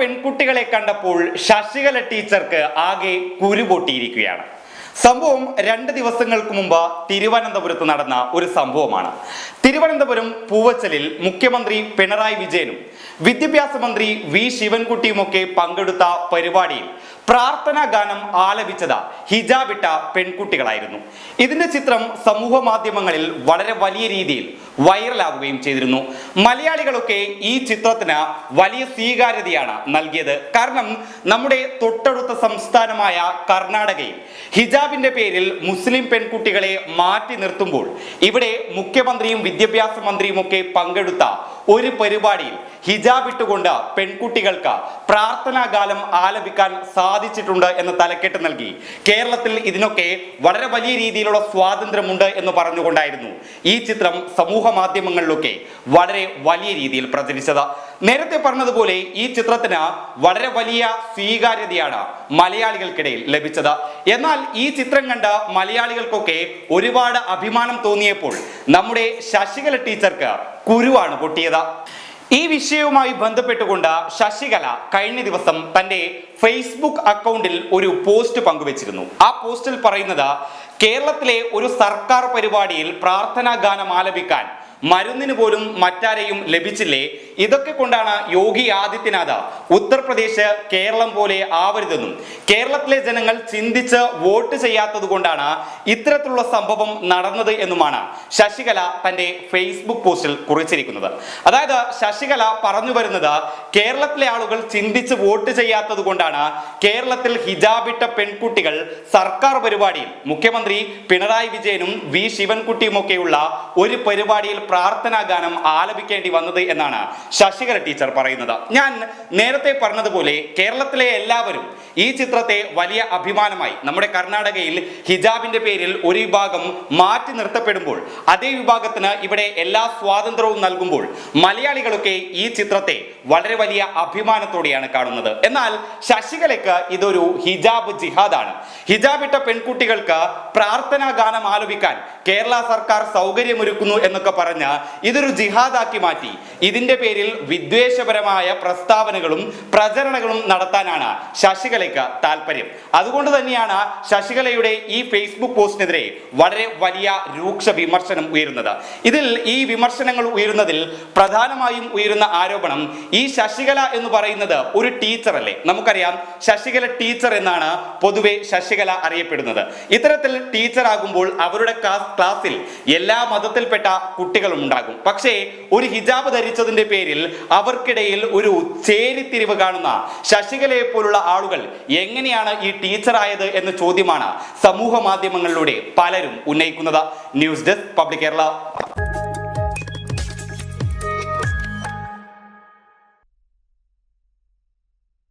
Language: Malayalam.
പെൺകുട്ടികളെ കണ്ടപ്പോൾ ശശികല ടീച്ചർക്ക് ആകെ കുരുപൊട്ടിയിരിക്കുകയാണ് സംഭവം രണ്ട് ദിവസങ്ങൾക്ക് മുമ്പ് തിരുവനന്തപുരത്ത് നടന്ന ഒരു സംഭവമാണ്. തിരുവനന്തപുരം പൂവച്ചലിൽ മുഖ്യമന്ത്രി പിണറായി വിജയനും വിദ്യാഭ്യാസ മന്ത്രി വി ശിവൻകുട്ടിയുമൊക്കെ പങ്കെടുത്ത പരിപാടിയിൽ പ്രാർത്ഥനാ ഗാനം ആലപിച്ചത് ഹിജാബിട്ട പെൺകുട്ടികളായിരുന്നു. ഇതിന്റെ ചിത്രം സമൂഹ മാധ്യമങ്ങളിൽ വളരെ വലിയ രീതിയിൽ വൈറലാകുകയും ചെയ്തിരുന്നു. മലയാളികളൊക്കെ ഈ ചിത്രത്തിന് വലിയ സ്വീകാര്യതയാണ് നൽകിയത്. കാരണം നമ്മുടെ തൊട്ടടുത്ത സംസ്ഥാനമായ കർണാടകയിൽ ഹിജാബിന്റെ പേരിൽ മുസ്ലിം പെൺകുട്ടികളെ മാറ്റി നിർത്തുമ്പോൾ ഇവിടെ മുഖ്യമന്ത്രിയും വിദ്യാഭ്യാസ മന്ത്രിയും ഒക്കെ പങ്കെടുത്ത ഒരു പരിപാടിയിൽ ഹിജാബ് ഇട്ടുകൊണ്ട് പെൺകുട്ടികൾക്ക് പ്രാർത്ഥനാകാലം ആലപിക്കാൻ സാധിച്ചിട്ടുണ്ട് എന്ന തലക്കെട്ട് നൽകി. കേരളത്തിൽ ഇതിനൊക്കെ വളരെ വലിയ രീതിയിലുള്ള സ്വാതന്ത്ര്യമുണ്ട് എന്ന് പറഞ്ഞുകൊണ്ടായിരുന്നു ഈ ചിത്രം സമൂഹ മാധ്യമങ്ങളിലൊക്കെ വളരെ വലിയ രീതിയിൽ പ്രചരിച്ചത്. നേരത്തെ പറഞ്ഞതുപോലെ ഈ ചിത്രത്തിന് വളരെ വലിയ സ്വീകാര്യതയാണ് മലയാളികൾക്കിടയിൽ ലഭിച്ചത്. എന്നാൽ ഈ ചിത്രം കണ്ട മലയാളികൾക്കൊക്കെ ഒരുപാട് അഭിമാനം തോന്നിയപ്പോൾ നമ്മുടെ ശശികല ടീച്ചർക്ക് കുരുവാണ് പൊട്ടിയത്. ഈ വിഷയവുമായി ബന്ധപ്പെട്ടുകൊണ്ട് ശശികല കഴിഞ്ഞ ദിവസം തന്റെ ഫേസ്ബുക്ക് അക്കൗണ്ടിൽ ഒരു പോസ്റ്റ് പങ്കുവച്ചിരുന്നു. ആ പോസ്റ്റിൽ പറയുന്നത് കേരളത്തിലെ ഒരു സർക്കാർ പരിപാടിയിൽ പ്രാർത്ഥനാ ഗാനം ആലപിക്കാൻ മരുന്നിന് പോലും മറ്റാരെയും ലഭിച്ചില്ലേ? ഇതൊക്കെ കൊണ്ടാണ് യോഗി ആദിത്യനാഥ് ഉത്തർപ്രദേശ് കേരളം പോലെ ആവരുതെന്നും കേരളത്തിലെ ജനങ്ങൾ ചിന്തിച്ച് വോട്ട് ചെയ്യാത്തത് കൊണ്ടാണ് ഇത്തരത്തിലുള്ള സംഭവം നടന്നത് എന്നുമാണ് ശശികല തന്റെ ഫേസ്ബുക്ക് പോസ്റ്റിൽ കുറിച്ചിരിക്കുന്നത്. അതായത് ശശികല പറഞ്ഞു വരുന്നത് കേരളത്തിലെ ആളുകൾ ചിന്തിച്ച് വോട്ട് ചെയ്യാത്തത് കൊണ്ടാണ് കേരളത്തിൽ ഹിജാബിട്ട പെൺകുട്ടികൾ സർക്കാർ പരിപാടിയിൽ മുഖ്യമന്ത്രി പിണറായി വിജയനും വി ശിവൻകുട്ടിയും ഒക്കെയുള്ള ഒരു പരിപാടിയിൽ പ്രാർത്ഥനാ ഗാനം ആലപിക്കേണ്ടി വന്നത് എന്നാണ് ശശികര ടീച്ചർ പറയുന്നത്. ഞാൻ നേരത്തെ പറഞ്ഞതുപോലെ കേരളത്തിലെ എല്ലാവരും ഈ ചിത്രത്തെ വലിയ അഭിമാനമായി നമ്മുടെ കർണാടകയിൽ ഹിജാബിന്റെ പേരിൽ ഒരു വിഭാഗം മാറ്റി നിർത്തപ്പെടുമ്പോൾ അതേ വിഭാഗത്തിന് ഇവിടെ എല്ലാ സ്വാതന്ത്ര്യവും നൽകുമ്പോൾ മലയാളികളൊക്കെ ഈ ചിത്രത്തെ വളരെ വലിയ അഭിമാനത്തോടെയാണ് കാണുന്നത്. എന്നാൽ ശശികലയ്ക്ക് ഇതൊരു ഹിജാബ് ജിഹാദാണ്. ഹിജാബ് ഇട്ട പെൺകുട്ടികൾക്ക് പ്രാർത്ഥനാ ഗാനം ആലപിക്കാൻ കേരള സർക്കാർ സൗകര്യമൊരുക്കുന്നു എന്നൊക്കെ പറഞ്ഞ് ഇതൊരു ജിഹാദാക്കി മാറ്റി. ഇതിന്റെ പേരിൽ വിദ്വേഷപരമായ പ്രസ്താവനകളും പ്രചരണങ്ങളും നടത്താനാണ് ശശികലയ്ക്ക് താല്പര്യം അതുകൊണ്ട് തന്നെയാണ് ശശികലയുടെ ഈ ഫേസ്ബുക്ക് പോസ്റ്റിനെതിരെ വളരെ വലിയ രൂക്ഷ വിമർശനം ഉയരുന്നത്. ഇതിൽ ഈ വിമർശനങ്ങൾ ഉയരുന്നതിൽ പ്രധാനമായും ഉയരുന്ന ആരോപണം ഈ ശശികല എന്ന് പറയുന്നത് ഒരു ടീച്ചർ അല്ലേ? നമുക്കറിയാം ശശികല ടീച്ചർ എന്നാണ് പൊതുവെ ശശികല അറിയപ്പെടുന്നത്. ഇത്തരത്തിൽ ടീച്ചർ ആകുമ്പോൾ അവരുടെ ക്ലാസ് ക്ലാസ്സിൽ എല്ലാ മതത്തിൽപ്പെട്ട ഉണ്ടാകും പക്ഷേ ഒരു ഹിജാബ് ധരിച്ചതിന്റെ പേരിൽ അവർക്കിടയിൽ ഒരു ചേരിത്തിരിവ് കാണുന്ന ശശികലയെ പോലുള്ള ആളുകൾ എങ്ങനെയാണ് ഈ ടീച്ചർ ആയത് എന്ന ചോദ്യമാണ് സമൂഹ മാധ്യമങ്ങളിലൂടെ പലരും ഉന്നയിക്കുന്നത്. News desk public Kerala.